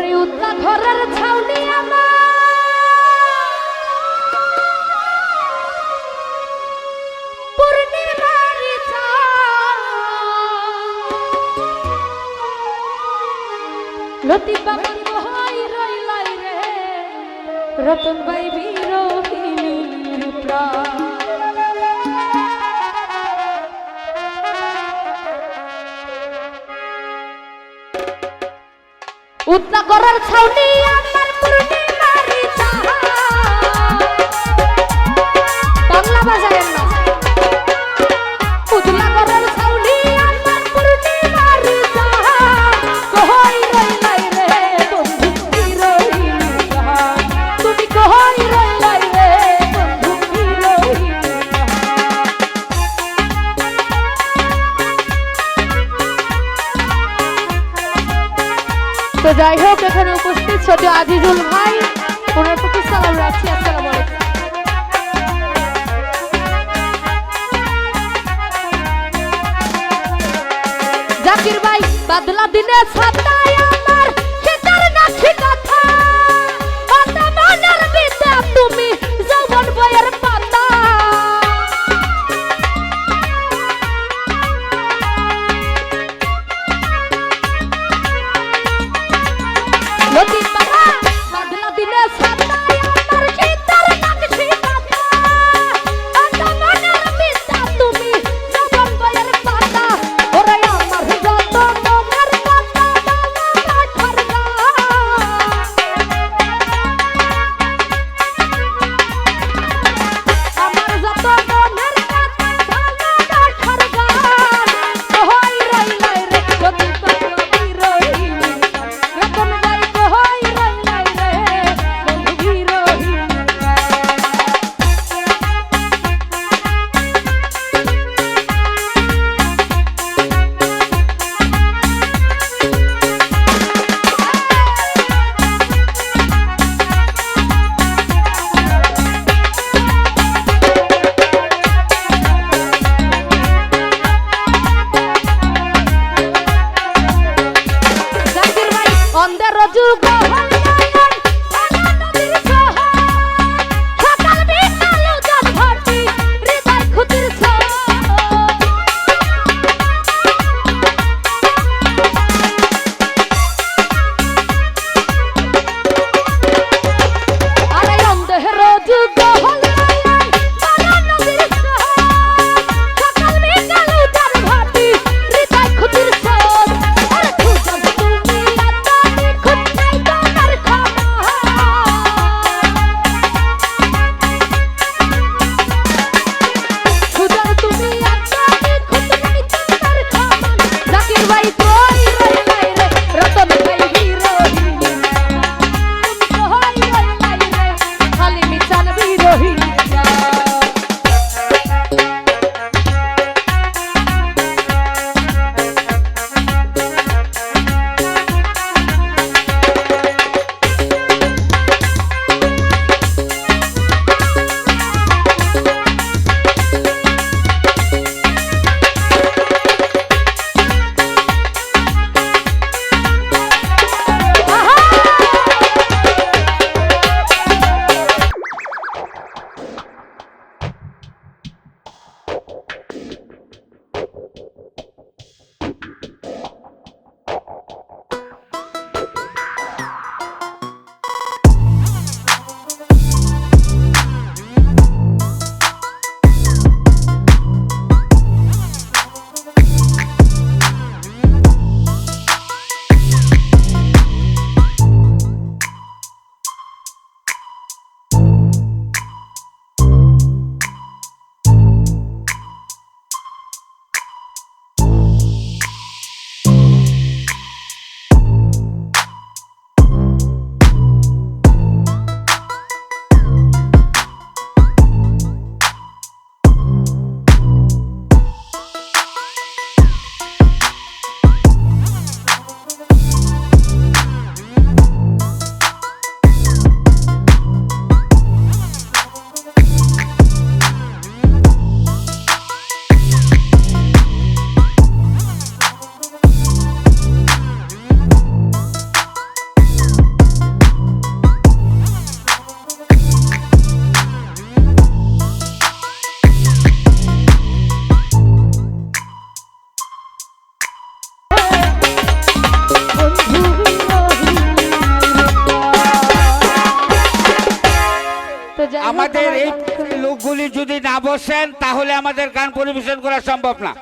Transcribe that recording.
ওরে উদ্দা ঘরের ছাউনি লতি বাবা হয় রইলাই রে। রতন বাই বিরোহিনী প্রাণ। উদ্যাগরের ছাউনি আমার পূর্ণিমারি চাহা বাংলা বাজারের যাই হোক এখানে উপস্থিত ছোট আজিজুল ভাই। যদি না বসেন তাহলে আমাদের গান পরিবেশন করা সম্ভব না।